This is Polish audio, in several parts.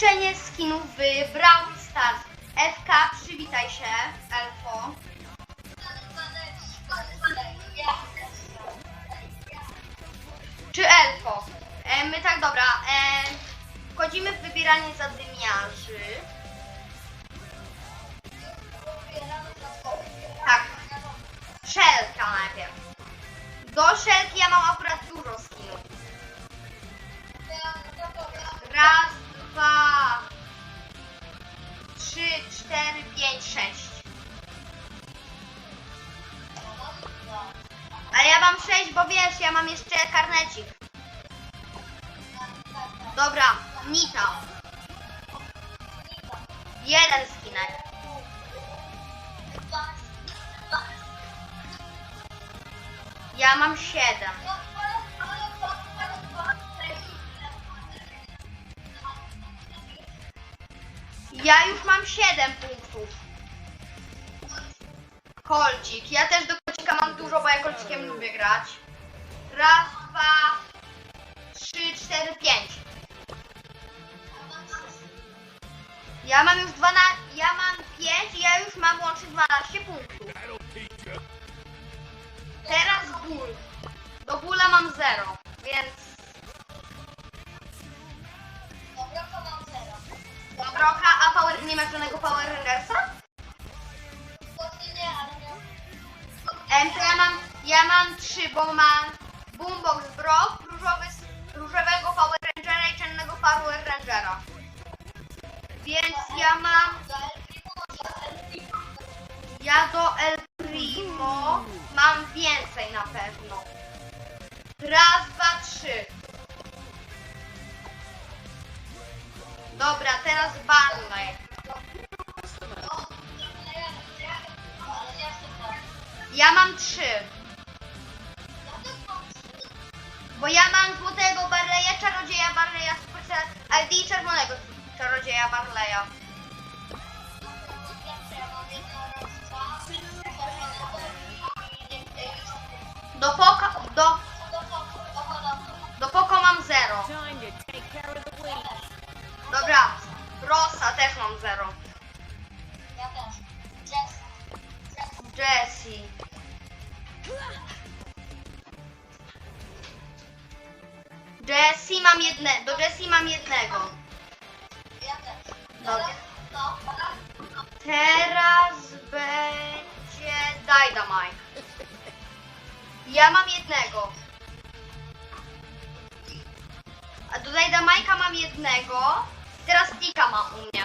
liczenie skinów w Brawl Stars. FK, przywitaj się, Elfo. Czy Elfo? E, my tak, dobra. E, wchodzimy w wybieranie zadymiarzy. Tak. Szelka najpierw. Do szelki ja mam akurat 4, 5, 6. Ale ja mam 6, bo wiesz, ja mam jeszcze karnecik. Dobra, Nita. Jeden skinek. Ja mam 7. Ja już mam 7 punktów. Kolcik. Ja też do kolcika mam dużo, bo ja kolcikiem lubię grać. Raz, dwa, trzy, cztery, pięć. Ja mam już 12, ja mam 5 i ja już mam łącznie 12 punktów. Teraz ból. Do bóla mam 0, więc Dobroka, a power, nie masz żadnego Power Rangersa? Em, to ja mam, ja mam trzy, bo mam Boombox Brock, Bo ja mam złotego Barleya, czarodzieja Barleya, Supercell ID i czerwonego czarodzieja Barleya. Do poka, do, do poko mam zero. Dobra, Rosa też mam zero. Jessie. Jessie mam jedne, do Jessie mam jednego. Dobra. Teraz będzie Dynamite. Ja mam jednego. A do Dynamite'a mam jednego. Teraz Tika ma u mnie.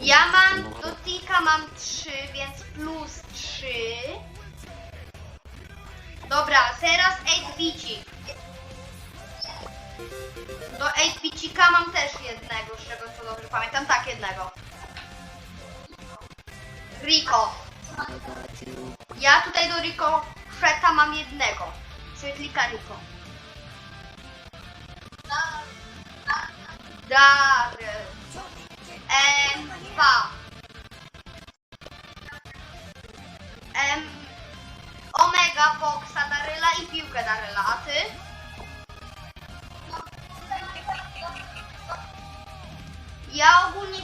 Ja mam do Tika mam 3, więc plus 3. Dobra, teraz 8 bicik. Do 8 bicika mam też jednego, z czego co dobrze pamiętam. Tak, jednego. Rico. Ja tutaj do Rico Szeta mam jednego. Świetlika Rico. Daryl. M2. M... Omega Boxa Daryla i piłkę Daryla, a ty? Ja ogólnie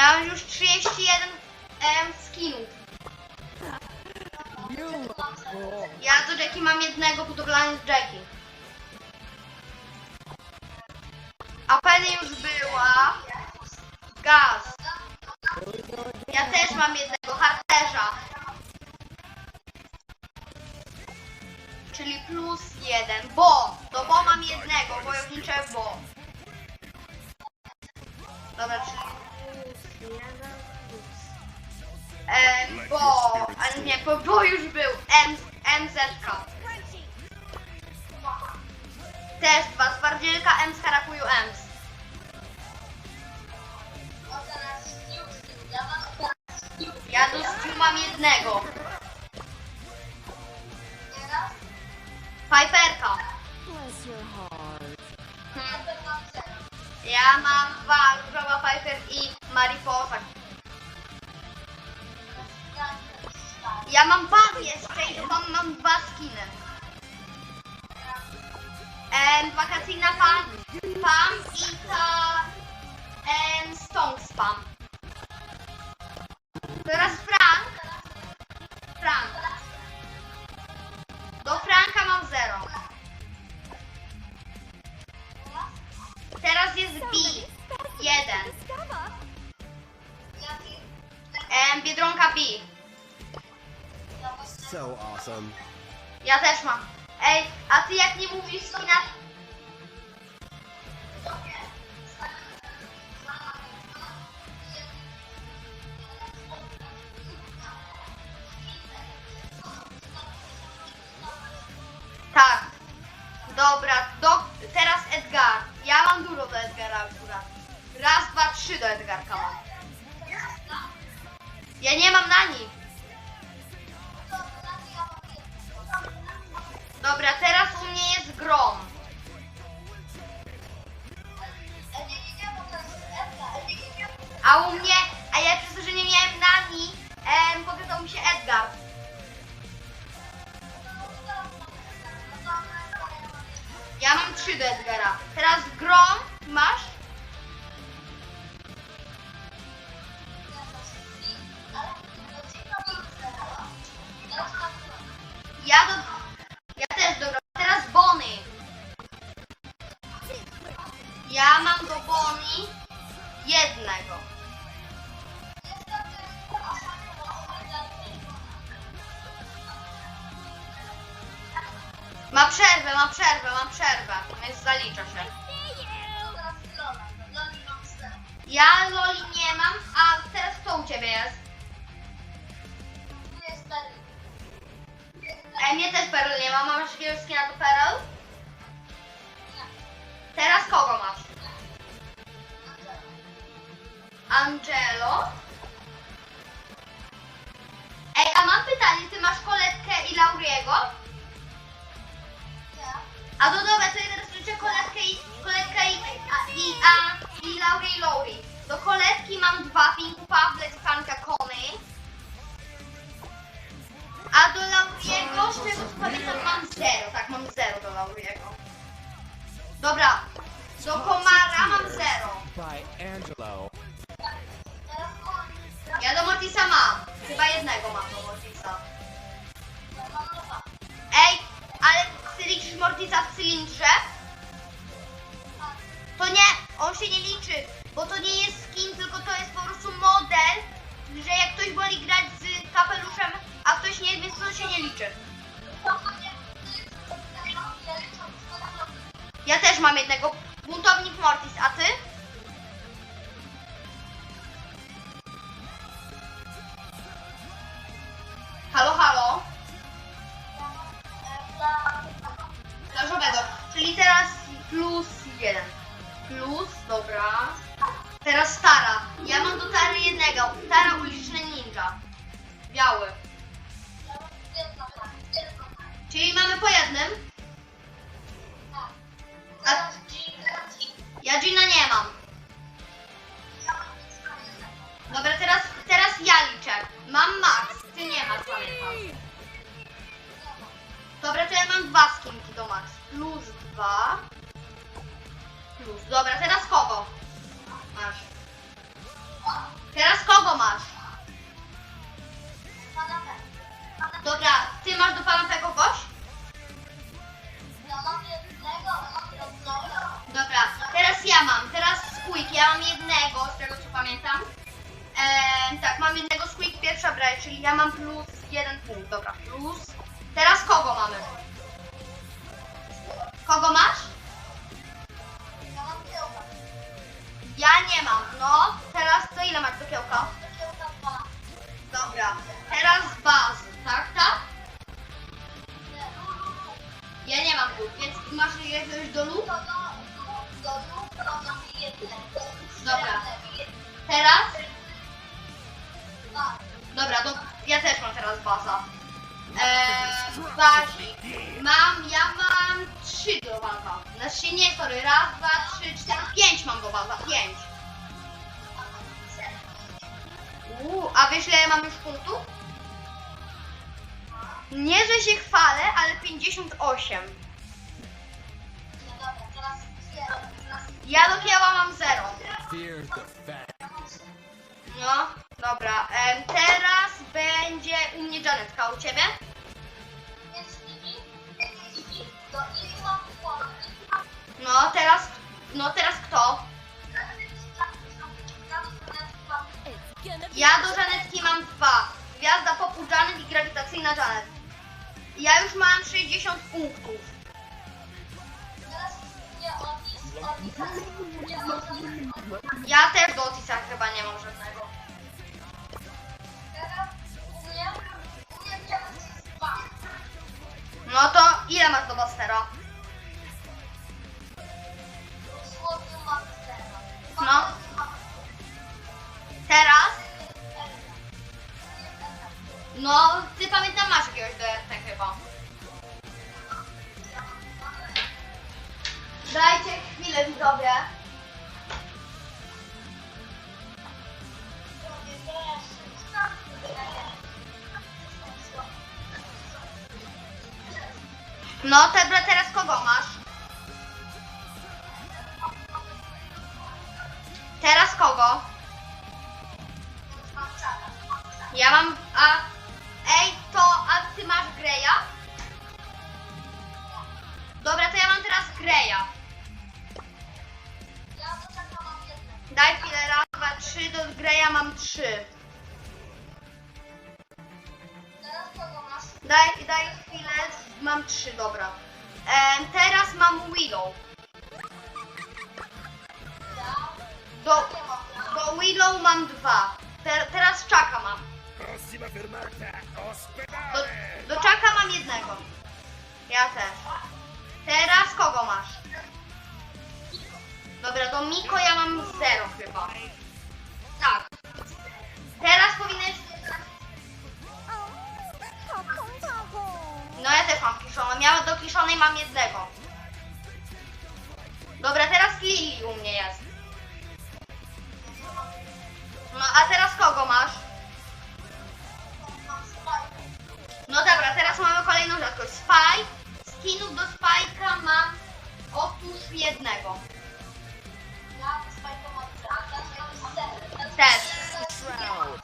Mam już 31 em, skinów. Ja do Jackie mam jednego budowlania z Jackie. A Penny już była. Gaz. Ja też mam jednego harcerza. Czyli plus jeden. Bo. Do bo mam jednego. Wojownicze bo. Dobra, czyli Bo. A nie, bo, bo już był. M, MZK. Mam jeszcze i mam, dwa skiny. Em, wakacyjna pan, pam i ta em, stone spam. Teraz Frank. Frank. Do Franka mam zero. Teraz jest B. Jeden. Em, Biedronka B. So awesome. Ja też mam. Ej, a ty jak nie mówisz skina... Tak. Dobra, do, teraz Edgar. Ja mam dużo do Edgara akurat. Raz, dwa, trzy do Edgarka mam. Ja nie mam na nich. Dobra, teraz u mnie jest grom. A u mnie, a ja przez to, że nie miałem nani, em, pokazał mi się Edgar. Ja mam trzy do Edgara. Teraz grom masz? Przerwę, ma przerwę, ma przerwę. Więc zalicza się. Ja Loli nie mam, A no dobra, to ja teraz życzę koletkę i koletkę i, a, i, a, i Laury i. Do koletki mam dwa, Pinku Pawlet i Fanka Kony. A do Lauriego, z czego pamiętam, mam zero. Tak, mam zero do Lauriego. Dobra, do Komara mam zero. Ja do Mortisa mam. Chyba jednego mam do Mortisa. Cylindrze? To nie, on się nie liczy, bo to nie jest skin, tylko to jest po prostu model, że jak ktoś woli grać z kapeluszem, a ktoś nie, więc to się nie liczy. Ja też mam jednego, buntownik Mortis, a ty? Mam Max, ty nie masz, pamiętam. Dobra, to ja mam dwa skinki do Max. Plus dwa. Plus. Dobra, teraz kogo? Masz. Teraz kogo masz? Dobra, ty masz do pana kogoś? Dobra, teraz ja mam. Teraz Squeak. Ja mam jednego, z tego co pamiętam. Tak, mam jednego Squeak pierwsza brać, czyli ja mam plus jeden punkt. Dobra, plus. Teraz kogo mamy? Kogo masz? Ja nie mam. No, teraz to ile masz do kiełka? Dobra, teraz bazy, tak, tak? Ja nie mam ból, więc masz jakiegoś do lub? Dobra. Teraz? Dobra, to ja też mam teraz baza. Eee, bazik. Mam, ja mam trzy do baza. Znaczy nie, sorry, raz, dwa, trzy, cztery, pięć mam do baza, pięć. Uuu, a wiesz ile ja mam już punktów? Nie, że się chwalę, ale 58. Ja do Kieła mam 0. Fear the fat. No, dobra. Em, teraz będzie u mnie Janetka, u ciebie? No, teraz, no teraz kto? Ja do Janetki mam dwa. Gwiazda popu Janet i grawitacyjna Janet. Ja już mam 60 punktów. Ja też do Otisa chyba nie mam żadnego. No to ile masz do Bastera? No. Teraz? No, ty pamiętam masz jakiegoś DRT chyba. Dajcie chwilę widzowie. No, Tebra, teraz kogo masz? Teraz kogo? Ja mam, a, ej, to, a ty masz Greya? Dobra, to ja mam teraz Greya. Daj chwilę, raz, dwa, trzy, do Greya mam trzy. Daj, daj chwilę, mam trzy, dobra. Teraz mam Willow. Do, do Willow mam dwa. Te, teraz Czaka mam. Do, do Czaka mam jednego. Ja też. Teraz kogo masz? Dobra, do Miko ja mam zero chyba. Ja też mam kiszoną. Ja do kiszonej mam jednego. Dobra, teraz Lili u mnie jest. No a teraz kogo masz? No dobra, teraz mamy kolejną rzadkość. Spike. Skinów do Spike'a mam otóż jednego. Też. Shroud.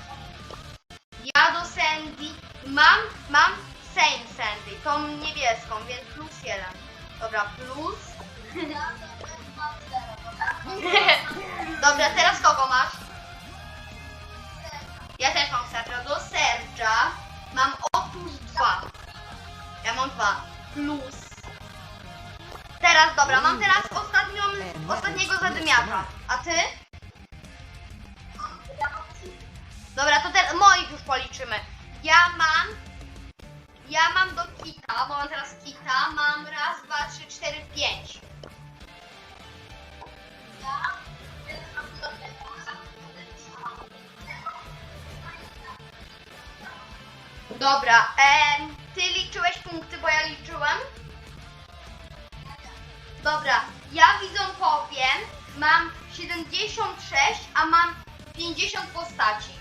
Ja do Sandy mam, mam same Sandy, tą niebieską, więc plus jeden. Dobra, plus. Dobra, teraz kogo masz? Ja też mam Sergio. Sergia mam otóż dwa. Ja mam dwa. Plus. Teraz, dobra, mam teraz ostatnią, ostatniego zadymiarza. A ty? Dobra, to teraz moich już policzymy. Ja mam. Ja mam kita, bo mam teraz kita. Mam raz, dwa, trzy, cztery, pięć. Dobra, em, ty liczyłeś punkty, bo ja liczyłem. Dobra, ja widzą powiem, mam 76, a mam 50 postaci.